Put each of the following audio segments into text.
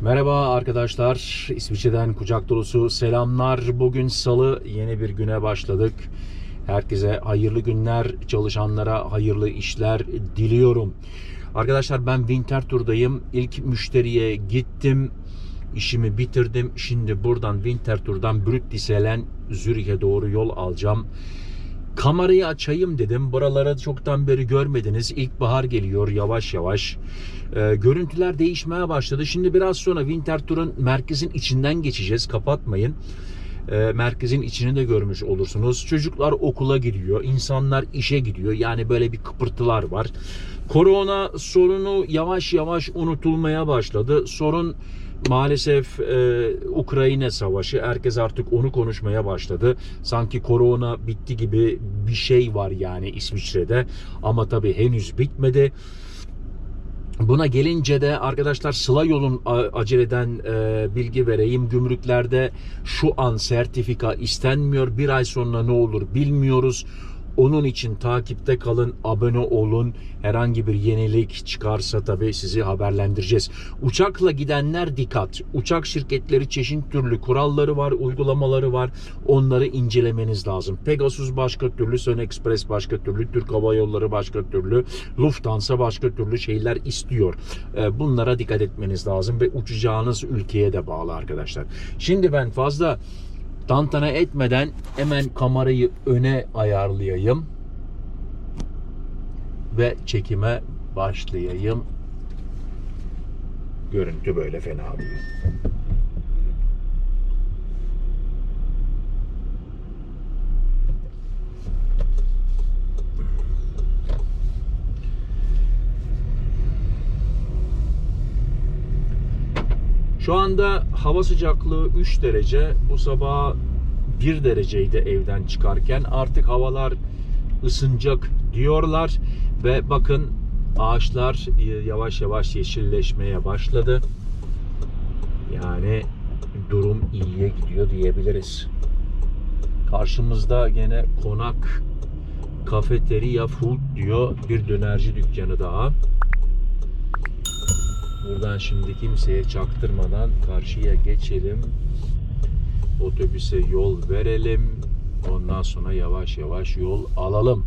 Merhaba arkadaşlar. İsviçre'den kucak dolusu selamlar. Bugün salı yeni bir güne başladık. Herkese hayırlı günler, çalışanlara hayırlı işler diliyorum. Arkadaşlar ben Winter Tur'dayım. İlk müşteriye gittim. İşimi bitirdim. Şimdi buradan Winter Tur'dan Brüttisel'en Zürih'e doğru yol alacağım. Kamerayı açayım dedim. Buraları çoktan beri görmediniz. İlkbahar geliyor yavaş yavaş. Ee, görüntüler değişmeye başladı. Şimdi biraz sonra Winter Tour'un merkezin içinden geçeceğiz. Kapatmayın. Ee, merkezin içini de görmüş olursunuz. Çocuklar okula gidiyor. insanlar işe gidiyor. Yani böyle bir kıpırtılar var. Korona sorunu yavaş yavaş unutulmaya başladı. Sorun maalesef e, Ukrayna savaşı. Herkes artık onu konuşmaya başladı. Sanki korona bitti gibi bir şey var yani İsviçre'de. Ama tabii henüz bitmedi. Buna gelince de arkadaşlar Sıla yolun a- aceleden e, bilgi vereyim. Gümrüklerde şu an sertifika istenmiyor. Bir ay sonra ne olur bilmiyoruz. Onun için takipte kalın, abone olun. Herhangi bir yenilik çıkarsa tabii sizi haberlendireceğiz. Uçakla gidenler dikkat. Uçak şirketleri çeşit türlü kuralları var, uygulamaları var. Onları incelemeniz lazım. Pegasus başka türlü, Sun Express başka türlü, Türk Hava Yolları başka türlü, Lufthansa başka türlü şeyler istiyor. Ee, Bunlara dikkat etmeniz lazım ve uçacağınız ülkeye de bağlı arkadaşlar. Şimdi ben fazla tantana etmeden hemen kamerayı öne ayarlayayım ve çekime başlayayım. Görüntü böyle fena değil. Şu anda hava sıcaklığı 3 derece. Bu sabah 1 dereceydi evden çıkarken. Artık havalar ısınacak diyorlar ve bakın ağaçlar yavaş yavaş yeşilleşmeye başladı. Yani durum iyiye gidiyor diyebiliriz. Karşımızda gene konak kafeteria food diyor bir dönerci dükkanı daha. Buradan şimdi kimseye çaktırmadan karşıya geçelim. Otobüse yol verelim. Ondan sonra yavaş yavaş yol alalım.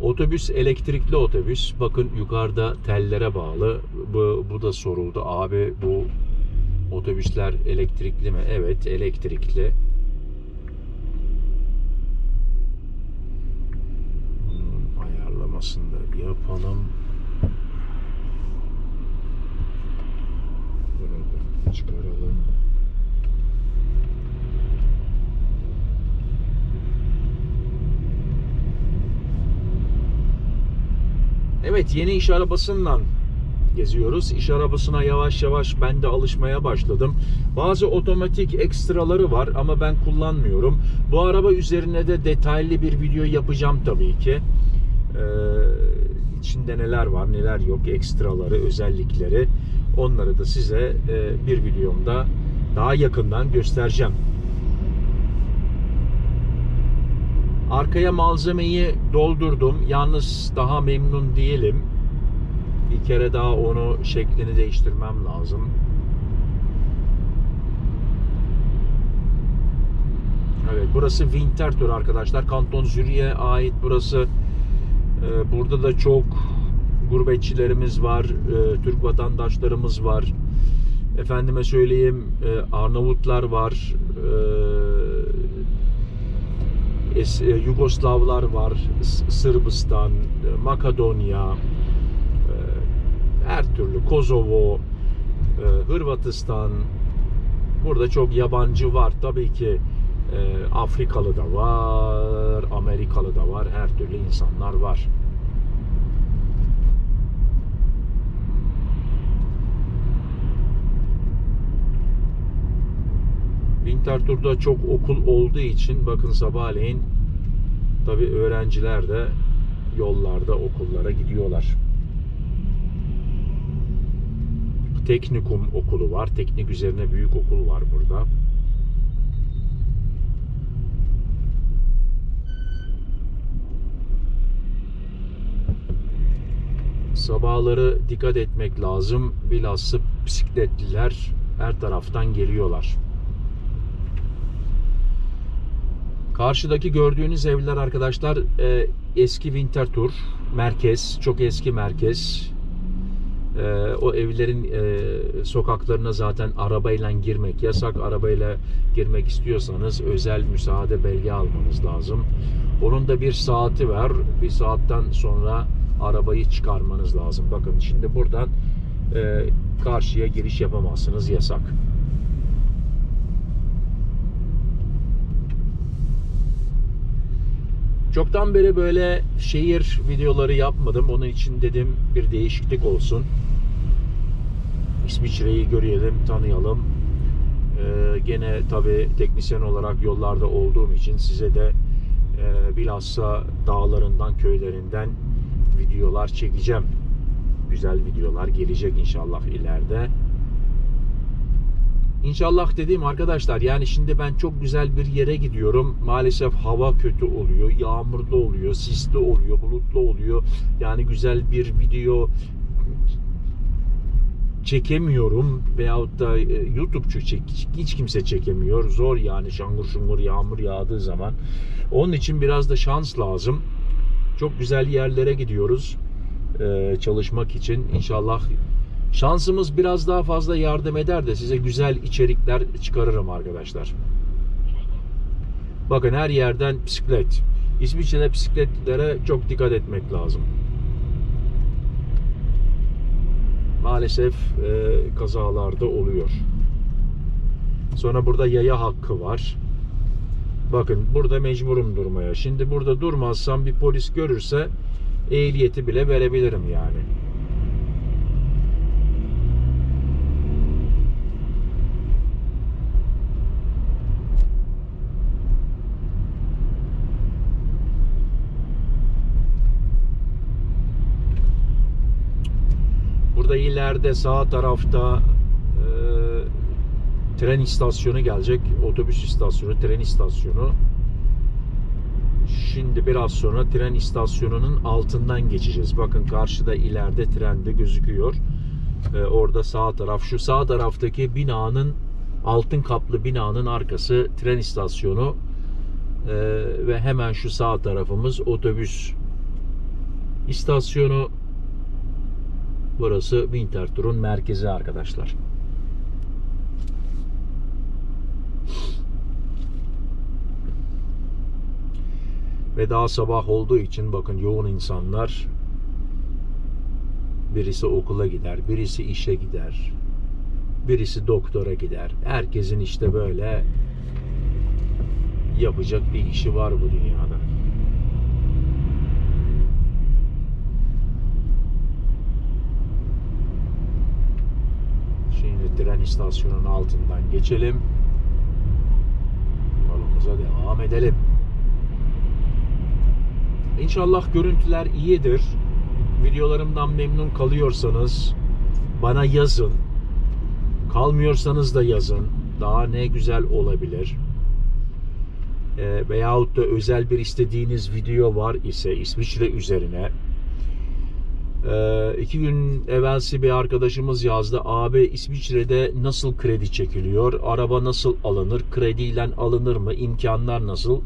Otobüs elektrikli otobüs. Bakın yukarıda tellere bağlı. Bu, bu da soruldu. Abi bu otobüsler elektrikli mi? Evet elektrikli. Yapalım. Bunu da çıkaralım. Evet yeni iş arabasından geziyoruz. İş arabasına yavaş yavaş ben de alışmaya başladım. Bazı otomatik ekstraları var ama ben kullanmıyorum. Bu araba üzerine de detaylı bir video yapacağım tabii ki. Ee, içinde neler var neler yok ekstraları özellikleri onları da size e, bir videomda daha yakından göstereceğim. Arkaya malzemeyi doldurdum. Yalnız daha memnun değilim. Bir kere daha onu şeklini değiştirmem lazım. Evet burası Winterthur arkadaşlar. Kanton Zürich'e ait burası. Ee, burada da çok gurbetçilerimiz var. Ee, Türk vatandaşlarımız var. Efendime söyleyeyim e, Arnavutlar var. E, Yugoslavlar var, Sırbistan, e, Makedonya, e, her türlü Kosovo, e, Hırvatistan. Burada çok yabancı var. Tabii ki e, Afrikalı da var, Amerikalı da var, her türlü insanlar var. Winterthur'da çok okul olduğu için bakın sabahleyin tabi öğrenciler de yollarda okullara gidiyorlar. Teknikum okulu var. Teknik üzerine büyük okul var burada. Sabahları dikkat etmek lazım. Bilhassa bisikletliler her taraftan geliyorlar. Karşıdaki gördüğünüz evler arkadaşlar e, eski Winterthur merkez, çok eski merkez. E, o evlerin e, sokaklarına zaten arabayla girmek yasak. Arabayla girmek istiyorsanız özel müsaade belge almanız lazım. Onun da bir saati var. Bir saatten sonra arabayı çıkarmanız lazım. Bakın şimdi buradan e, karşıya giriş yapamazsınız yasak. Çoktan beri böyle şehir videoları yapmadım. Onun için dedim bir değişiklik olsun. İsviçre'yi görelim, tanıyalım. Ee, gene tabi teknisyen olarak yollarda olduğum için size de e, bilhassa dağlarından, köylerinden videolar çekeceğim. Güzel videolar gelecek inşallah ileride. İnşallah dediğim arkadaşlar yani şimdi ben çok güzel bir yere gidiyorum. Maalesef hava kötü oluyor. Yağmurlu oluyor, sisli oluyor, bulutlu oluyor. Yani güzel bir video çekemiyorum veyahut da e, YouTube çek, hiç kimse çekemiyor. Zor yani şangur şungur yağmur yağdığı zaman. Onun için biraz da şans lazım. Çok güzel yerlere gidiyoruz e, çalışmak için. İnşallah şansımız biraz daha fazla yardım eder de size güzel içerikler çıkarırım arkadaşlar. Bakın her yerden bisiklet. İsviçre'de bisikletlere çok dikkat etmek lazım. Maalesef e, kazalarda oluyor. Sonra burada yaya hakkı var. Bakın burada mecburum durmaya. Şimdi burada durmazsam bir polis görürse ehliyeti bile verebilirim yani. Burada ileride sağ tarafta e, tren istasyonu gelecek. Otobüs istasyonu, tren istasyonu. Şimdi biraz sonra tren istasyonunun altından geçeceğiz. Bakın karşıda ileride trende gözüküyor. E, orada sağ taraf, şu sağ taraftaki binanın altın kaplı binanın arkası tren istasyonu. E, ve hemen şu sağ tarafımız otobüs istasyonu. Burası Winterthur'un merkezi arkadaşlar. Ve daha sabah olduğu için bakın yoğun insanlar birisi okula gider, birisi işe gider, birisi doktora gider. Herkesin işte böyle yapacak bir işi var bu dünyada. Şimdi tren istasyonunun altından geçelim. Yolumuza devam edelim. İnşallah görüntüler iyidir. Videolarımdan memnun kalıyorsanız bana yazın. Kalmıyorsanız da yazın. Daha ne güzel olabilir. E, veyahut da özel bir istediğiniz video var ise İsviçre üzerine ee, iki gün evvelsi bir arkadaşımız yazdı. Abi İsviçre'de nasıl kredi çekiliyor? Araba nasıl alınır? Krediyle alınır mı? İmkanlar nasıl?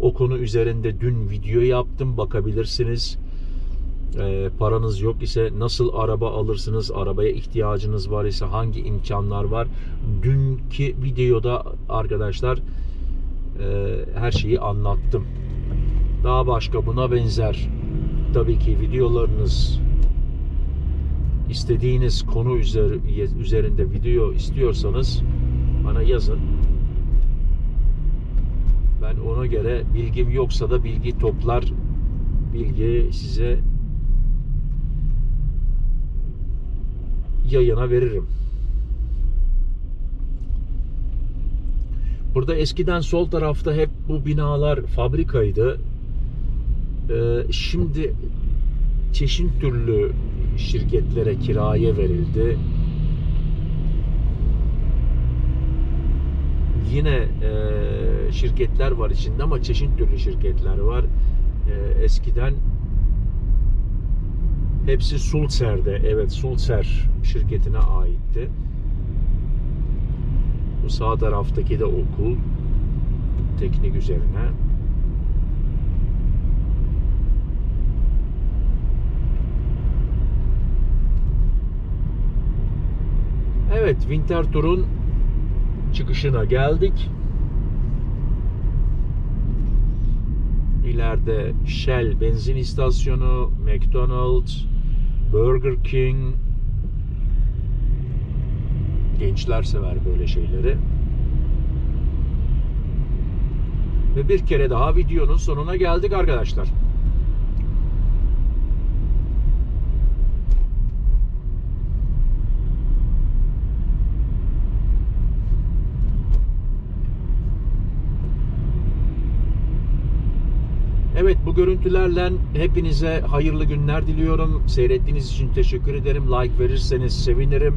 O konu üzerinde dün video yaptım. Bakabilirsiniz. Ee, paranız yok ise nasıl araba alırsınız? Arabaya ihtiyacınız var ise hangi imkanlar var? Dünkü videoda arkadaşlar e, her şeyi anlattım. Daha başka buna benzer tabii ki videolarınız istediğiniz konu üzerinde video istiyorsanız bana yazın. Ben ona göre bilgim yoksa da bilgi toplar bilgi size yayına veririm. Burada eskiden sol tarafta hep bu binalar fabrikaydı. Ee, şimdi çeşit türlü şirketlere kiraya verildi. Yine e, şirketler var içinde ama çeşit türlü şirketler var. E, eskiden Hepsi Sulzer'de. Evet Sulzer şirketine aitti. Bu sağ taraftaki de okul. Teknik üzerine. Evet Winter Tour'un çıkışına geldik. İleride Shell benzin istasyonu, McDonald's, Burger King. Gençler sever böyle şeyleri. Ve bir kere daha videonun sonuna geldik arkadaşlar. Evet bu görüntülerle hepinize hayırlı günler diliyorum. Seyrettiğiniz için teşekkür ederim. Like verirseniz sevinirim.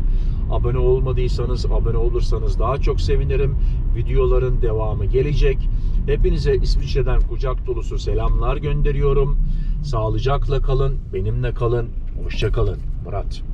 Abone olmadıysanız abone olursanız daha çok sevinirim. Videoların devamı gelecek. Hepinize İsviçre'den kucak dolusu selamlar gönderiyorum. Sağlıcakla kalın, benimle kalın. Hoşça kalın. Murat.